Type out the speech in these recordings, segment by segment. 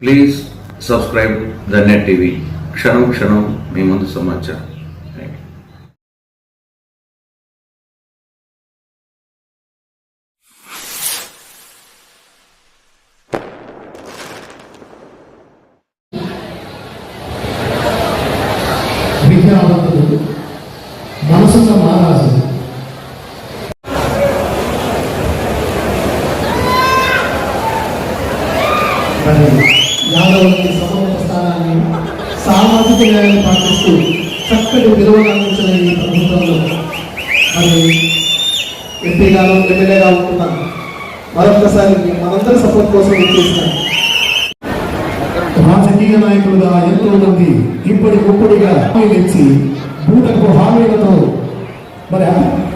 Please subscribe the net TV క్షణం క్షణం మీ ముందు సమాచారం విద్యావంతుడు మనసున్న మహారాజు మరి ఎంపీగాను ఎమ్మెల్యేగా ఉంటున్నాను మరొకసారి మనందరి సపోర్ట్ కోసం ఇచ్చేస్తాను రాజకీయ నాయకులుగా ఎంతో మంది ఇప్పటి ముప్పటిగా తెచ్చి బూటకు హామీలతో మరి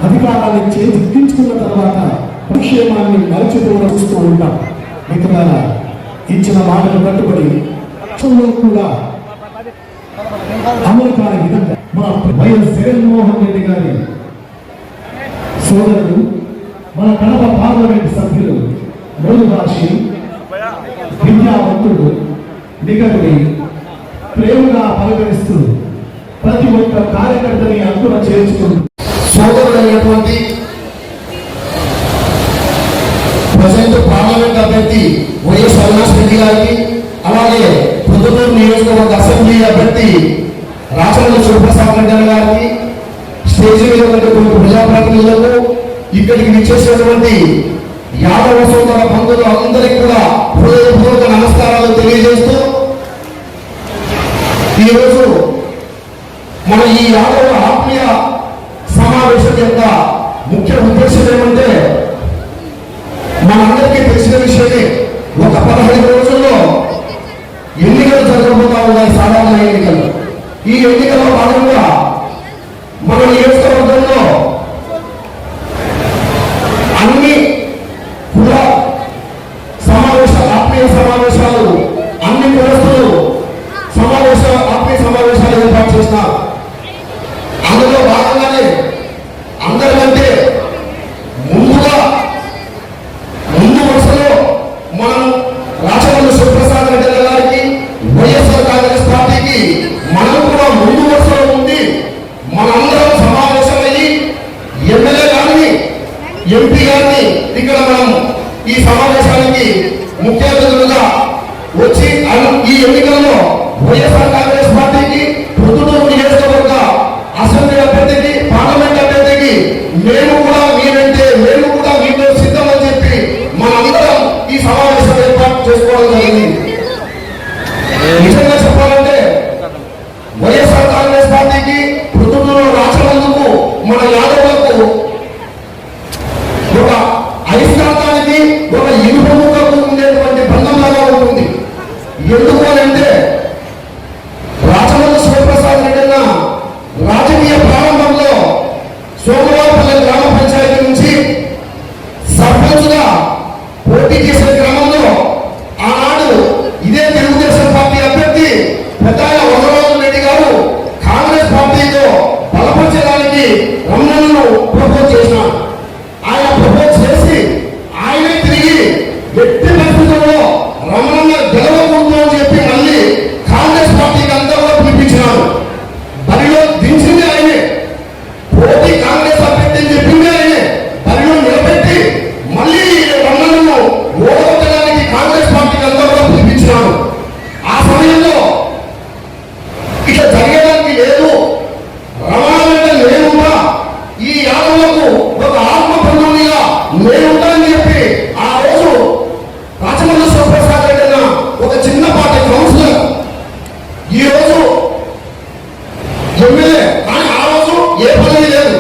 అధికారాన్ని చేజిక్కించుకున్న తర్వాత పరిక్షేమాన్ని మరచిపోవడం చూస్తూ ఉంటాం. మిత్రులారా ఇచ్చిన మాటలు కట్టుబడి కూడా అమలు కాని విధంగా మా వైఎస్ జగన్మోహన్ రెడ్డి గారి సోదరులు మన కడప పార్లమెంట్ సభ్యులు మోదుభాషి విద్యావంతుడు నిగరుడి ప్రేమగా పరిగణిస్తూ ప్రతి ఒక్క కార్యకర్తని అంకున చేర్చుకుంటూ సోదరులైనటువంటి ప్రజెంట్ పార్లమెంట్ అభ్యర్థి వైఎస్ అవినాష్ రెడ్డి గారికి అలాగే పొద్దుటూరు నియోజకవర్గ అసెంబ్లీ అభ్యర్థి రాచంద్ర శివప్రసాద్ రెడ్డి గారికి చేసేటువంటి ప్రజాప్రతినిధులకు ఇక్కడికి విచ్చేసినటువంటి యాదవ సోదర బంధువులు అందరికీ కూడా హృదయపూర్వక నమస్కారాలు తెలియజేస్తూ ఈరోజు మన ఈ యాదవ ఆత్మీయ సమావేశం యొక్క আমি পুরো పరిస్థితుల్లో రమణ గారు ఏ పని లేదు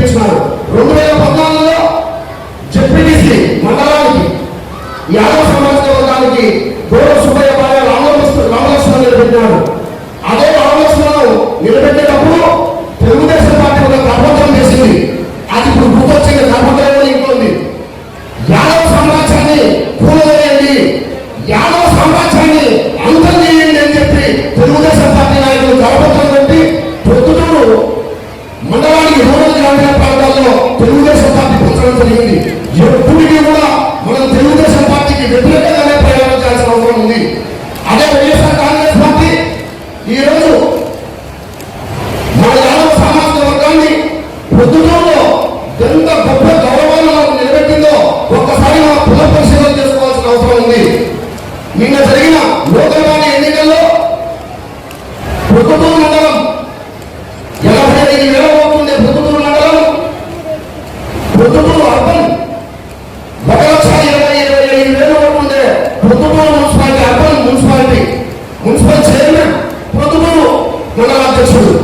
Dios. చేయలేదు ప్రభువు గుణవంతుడు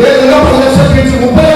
లేదుగా పది లక్షలు పెంచి ముప్పై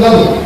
lado.